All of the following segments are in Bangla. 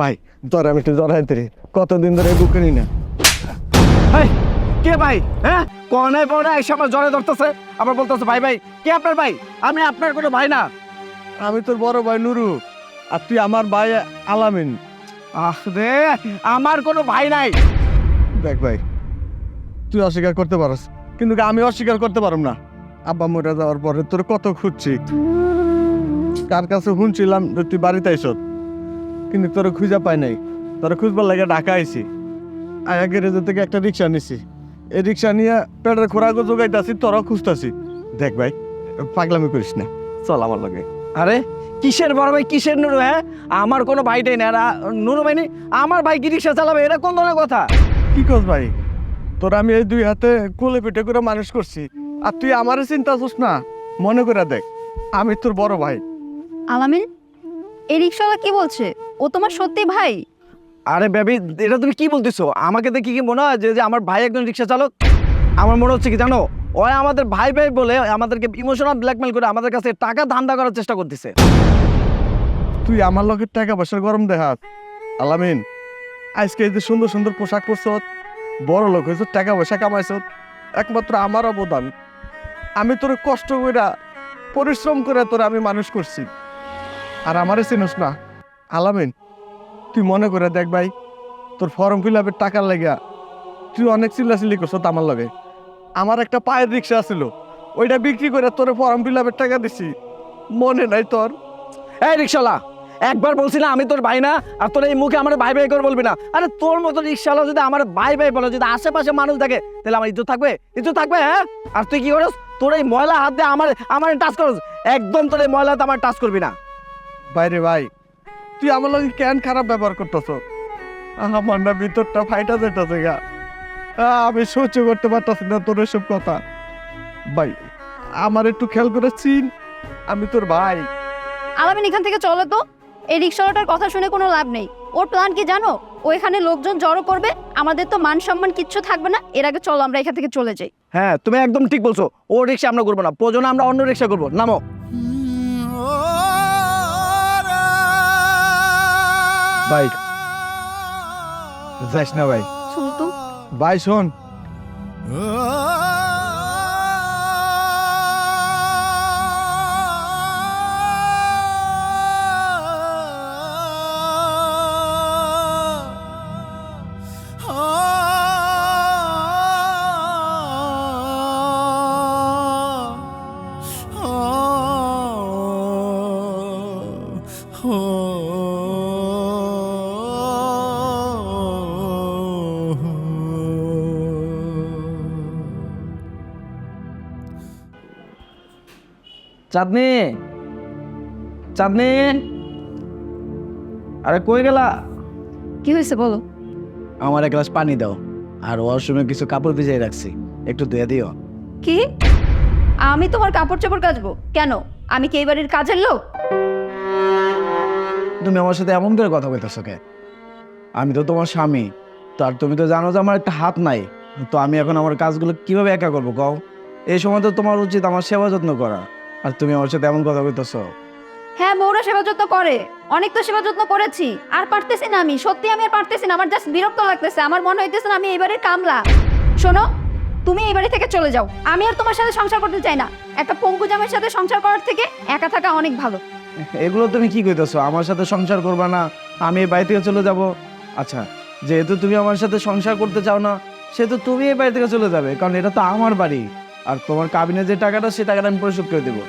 ভাই তোর আমি একটু জড়াইতে কতদিন ধরে বুকে নি? না কে ভাই? হ্যাঁ? কনে পড়ে এই সময় জ্বরে ধরতেছে। আবার বলতেছে ভাই ভাই কে আপনার ভাই? আমি আপনার কোনো ভাই না। আমি তোর বড় ভাই নুরু আর তুই আমার ভাই আলামিন। আহ রে আমার কোনো ভাই নাই। দেখ ভাই তুই অস্বীকার করতে পারস কিন্তু আমি অস্বীকার করতে পারম না। আব্বা মরে যাওয়ার পরে তোর কত খুঁজছি। কার কাছে শুনছিলাম যে তুই বাড়িতে আইস কিন্তু তোর খুঁজা পাই নাই। তোর খুঁজবার লাগে ঢাকা আইছি। আয়া গ্যারেজ থেকে একটা রিক্সা নিছি। এই রিক্সা নিয়ে পেটের খোরাকও জোগাইতেছি তোরাও খুঁজতাছি। দেখ ভাই পাগলামি করিস না। চল আমার লগে। আরে কিসের বড় ভাই কিসের নুরু হ্যাঁ? আমার কোনো ভাইটাই না আর নুরু ভাই নেই। আমার ভাই কি রিক্সা চালাবে এটা কোন ধরনের কথা? কি কস ভাই? তোর আমি এই দুই হাতে কোলে পিঠে করে মানুষ করছি। আর তুই আমারও চিন্তা করছিস না। মনে করে দেখ আমি তোর বড় ভাই। আলামিন এই রিক্সাওয়ালা কি বলছে? ও তোমার সত্যি ভাই? আরে বেবি এটা তুমি কি বলতেছো? আমাকে দেখি কি মনে হয় যে যে আমার ভাই একজন রিক্সা চালক? আমার মনে হচ্ছে কি জানো? ওই আমাদের ভাই ভাই বলে আমাদেরকে ইমোশনাল ব্ল্যাকমেল করে আমাদের কাছে টাকা ধান্দা করার চেষ্টা করতেছে। তুই আমার লোকের টাকা পয়সার গরম দেখাত আলামিন আজকে এই যে সুন্দর সুন্দর পোশাক পরছ বড় লোক হয়েছ টাকা পয়সা কামাইছ একমাত্র আমার অবদান। আমি তোর কষ্ট করে পরিশ্রম করে তোর আমি মানুষ করছি। আর আমারে চিনিস না। আলামিন, তুই মনে করে দেখ ভাই, তোর ফর্ম ফিল আপের টাকার লাগিয়া তুই অনেক চিল্লাচিল্লি করছ আমার লগে। আমার একটা পায়ের রিক্সা ছিল ওইটা বিক্রি করে তোর ফর্ম ফিল আপের টাকা দিছি। মনে নাই তোর? এই রিক্সাওয়ালা, একবার বলছি না আমি তোর ভাই না, আর তোর এই মুখে আমার ভাই ভাই করে বলবি না। আরে তোর মতো রিক্সাওয়ালা যদি আমার ভাই ভাই বলে, যদি আশেপাশে মানুষ থাকে তাহলে আমার ইজ্জত থাকবে? ইজ্জত থাকবে হ্যাঁ? আর তুই কি করিস? তোর এই ময়লা হাত দিয়ে আমার আমার টাচ করস। একদম তোর এই ময়লা হাতে আমার টাচ করবি না। বাইরে ভাই তুই আমার লগে কেন খারাপ ব্যবহার করতেছ? আমার না ভিতরটা ফাইটা যেতেছে গা। আমি সহ্য করতে পারতাছি না তোর এসব কথা। ভাই আমার একটু খেয়াল করে চিন আমি তোর ভাই। আলামিন এখান থেকে চলো তো? এই রিক্সাওয়ালাটার কথা শুনে কোনো লাভ নেই। ওর প্ল্যান কি জানো? ও এখানে লোকজন জড়ো করবে আমাদের তো মান সম্মান কিচ্ছু থাকবে না। এর আগে চলো আমরা এখান থেকে চলে যাই। হ্যাঁ তুমি একদম ঠিক বলছো। ও রিক্সা আমরা করব না। প্রয়োজনে আমরা অন্য রিক্সা করব নামো। ভাই যাইস না ভাই। শুনতো ভাই শোন। চাঁদনি চাঁদনি। আরে কই গেলা? কি হয়েছে বলো? আমার এক গ্লাস পানি দাও আর ওয়াশরুমে কিছু কাপড় ভিজিয়ে রাখছি একটু ধুয়ে দিও। কি? আমি তোমার কাপড় চোপড় কাচবো? কেন? আমি কি এই বাড়ির কাজের লোক? তুমি আমার সাথে এমন করে কথা বলতেছো কে আমি তো তোমার স্বামী তো আর তুমি তো জানো যে আমার একটা হাত নাই তো আমি এখন আমার কাজগুলো কীভাবে একা করব কও? এই সময় তো তোমার উচিত আমার সেবা যত্ন করা। আর তুমি আমার সাথে এমন কথা বলতেছো। হ্যাঁ বউরা সেবা যত্ন করে। অনেক তো সেবা যত্ন করেছি। আর পারতেছি না আমি। সত্যি আমি আর পারতেছি না। আমার জাস্ট বিরক্ত লাগতেছে। আমার মনে হইতেছে না আমি এবারে কামলা। শোনো তুমি এই বাড়ি থেকে চলে যাও। আমি আর তোমার সাথে সংসার করতে চাই না। একটা পঙ্কু জামের সাথে সংসার করার থেকে একা থাকা অনেক ভালো। এগুলো তুমি কি কইতেছো? আমার সাথে সংসার করবা না। আমি এই বাড়ি থেকে চলে যাব। আচ্ছা যেহেতু তুমি আমার সাথে সংসার করতে চাও না সেহেতু তুমি এই বাড়ি থেকে চলে যাবে। কারণ এটা তো আমার বাড়ি। আর তোমার কাবিনে যে টাকাটা সে টাকাটা আমি পরিশোধ করে দেবো।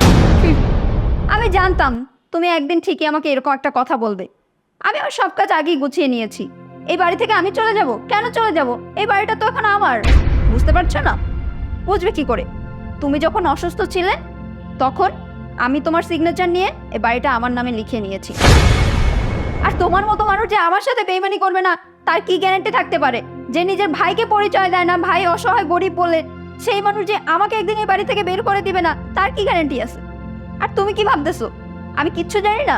আমি জানতাম তুমি একদিন ঠিকই আমাকে এরকম একটা কথা বলবে। আমি আমার সব কাজ আগেই গুছিয়ে নিয়েছি। এই বাড়ি থেকে আমি চলে যাব। কেন চলে যাব? এই বাড়িটা তো এখন আমার। বুঝতে পারছ না? বুঝবে কি করে? তুমি যখন অসুস্থ ছিলে, তখন আমি তোমার সিগনেচার নিয়ে এই বাড়িটা আমার নামে লিখে নিয়েছি। আর তোমার মতো মানুষ যে আমার সাথে বেইমানি করবে না, তার কি গ্যারান্টি থাকতে পারে? যে নিজের ভাইকে পরিচয় দেয় না, ভাই অসহায়, গরিব বলে সেই মানুষ যে আমাকে একদিন এই বাড়ি থেকে বের করে দিবে না, তার কি গ্যারান্টি আছে? আর তুমি কি ভাবতেছো? আমি কিচ্ছু জানি না।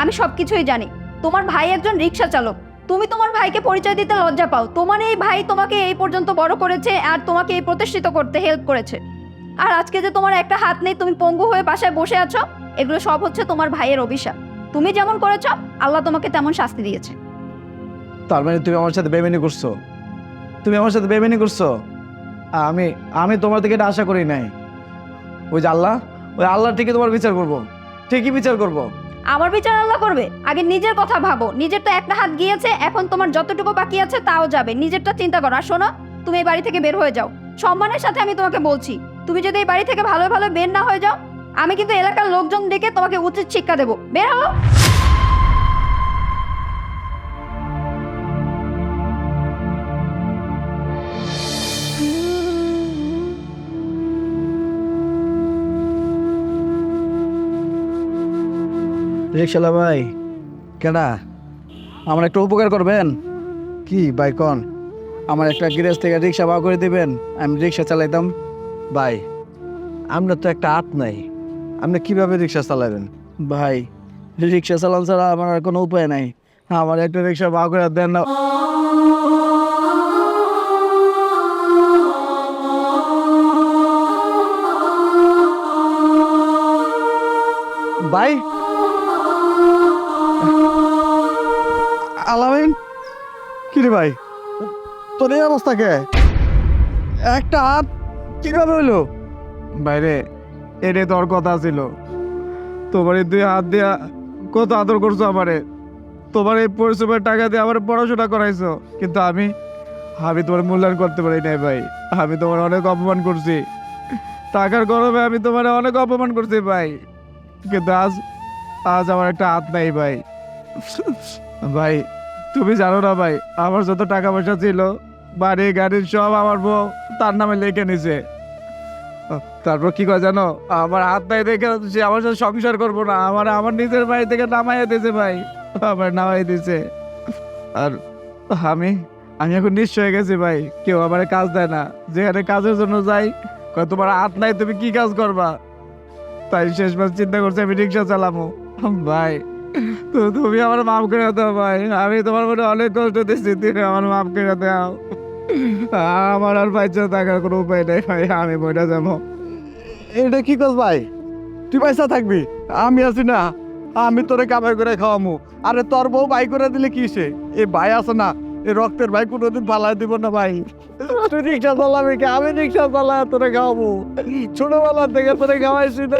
আমি সব কিছুই জানি। তোমার ভাই একজন রিক্সা চালক। তুমি তোমার ভাইকে পরিচয় দিতে লজ্জা পাও। তোমার এই ভাই তোমাকে এই পর্যন্ত বড় করেছে আর তোমাকে এই প্রতিষ্ঠিত করতে হেল্প করেছে। আর আজকে যে তোমার একটা হাত নেই, তুমি পঙ্গু হয়ে বাসায় বসে আছো, এগুলো সব হচ্ছে তোমার ভাইয়ের অভিশাপ। তুমি যেমন করেছ, আল্লাহ তোমাকে তেমন শাস্তি দিয়েছে। তার মানে তুমি আমার সাথে বেমেনি করছ? তুমি আমার সাথে বেমেনি করছ? আমি আমি তোমার থেকে এটা আশা করি নাই। ওই যে আল্লাহ, ওই আল্লাহ ঠিকই তোমার বিচার করব। ঠিকই বিচার করব। আমার বিচার আল্লাহ করবে? আগে নিজের কথা ভাবো। নিজের তো একটা হাত গিয়েছে, এখন তোমার যতটুকু বাকি আছে তাও যাবে। নিজেরটা চিন্তা করো। আর শোনো, তুমি এই বাড়ি থেকে বের হয়ে যাও। সম্মানের সাথে আমি তোমাকে বলছি, তুমি যদি এই বাড়ি থেকে ভালো ভালো বের না হয়ে যাও, আমি কিন্তু এলাকার লোকজন ডেকে তোমাকে উচিত শিক্ষা দেবো। বের হও! রিক্সালা ভাই। কেডা? আমার একটা উপকার করবেন। কি ভাই কন? আমার একটা গ্যারেজ থেকে রিক্সা ভাড়া করে দিবেন। আমি রিক্সা চালাইতাম। ভাই আমরা তো একটা হাত নাই। আপনি কীভাবে রিক্সা চালাবেন? ভাই, রিক্সা চালান ছাড়া আমার আর কোনো উপায় নাই। আমার একটা রিক্সা ভাড়া করে দেন না। ভাই আলামিন? কি রে ভাই? তোর এই অবস্থা কে? একটা হাত কীভাবে হইল? বাইরে এরে তোর কথা ছিল। তোমার এই দুই হাত দিয়া কত আদর করছ আমারে? তোমার এই পরিশ্রমের টাকা দিয়ে আমার পড়াশোনা করাইছো। কিন্তু আমি আমি তোমার মূল্যায়ন করতে পারি নাই ভাই। আমি তোমার অনেক অপমান করছি। টাকার গরমে আমি তোমার অনেক অপমান করছি ভাই। কিন্তু আজ আজ আমার একটা হাত নাই ভাই। ভাই তুমি জানো না ভাই, আমার যত টাকা পয়সা ছিল, বাড়ি, গাড়ি, সব আমার বউ তার নামে লিখে নিছে। তারপর কি কয় জানো, আমার হাত নাই দেখে সে আমার সাথে সংসার করব না, আমার আমার নিজের বাড়ি থেকে নামাইয়া দিয়েছে ভাই, আমার নামাই দিয়েছে আর আমি আমি এখন নিশ্চয় হয়ে গেছি ভাই, কেউ আমার কাজ দেয় না, যেখানে কাজের জন্য যাই, কয় তোমার হাত নাই তুমি কি কাজ করবা? তাই শেষবার চিন্তা করছি আমি রিক্সা চালামো। ভাই তো তুমি আমার মাফ করে দাও ভাই। আমি তোমার মনে অনেক কষ্ট দিচ্ছি, তুমি আমার মাফ করে দাও। আমার আর বাচ্চা থাকার কোনো উপায় নেই ভাই, আমি বইটা যাব। এটা কি কস ভাই? তুই পয়সা থাকবি? আমি আছি না। আমি তোরে কামাই করে খাওয়ামু। আরে তোর বউ বাই করে দিলে কি সে? এ ভাই আছে না, এ রক্তের ভাই কোনোদিন পালাই দিব না ভাই। তুই রিক্সা চালাবি কি? আমি রিক্সা চালা তোরে খাওয়াবো ছোটবেলা থেকে তোরে খাওয়াইছি না।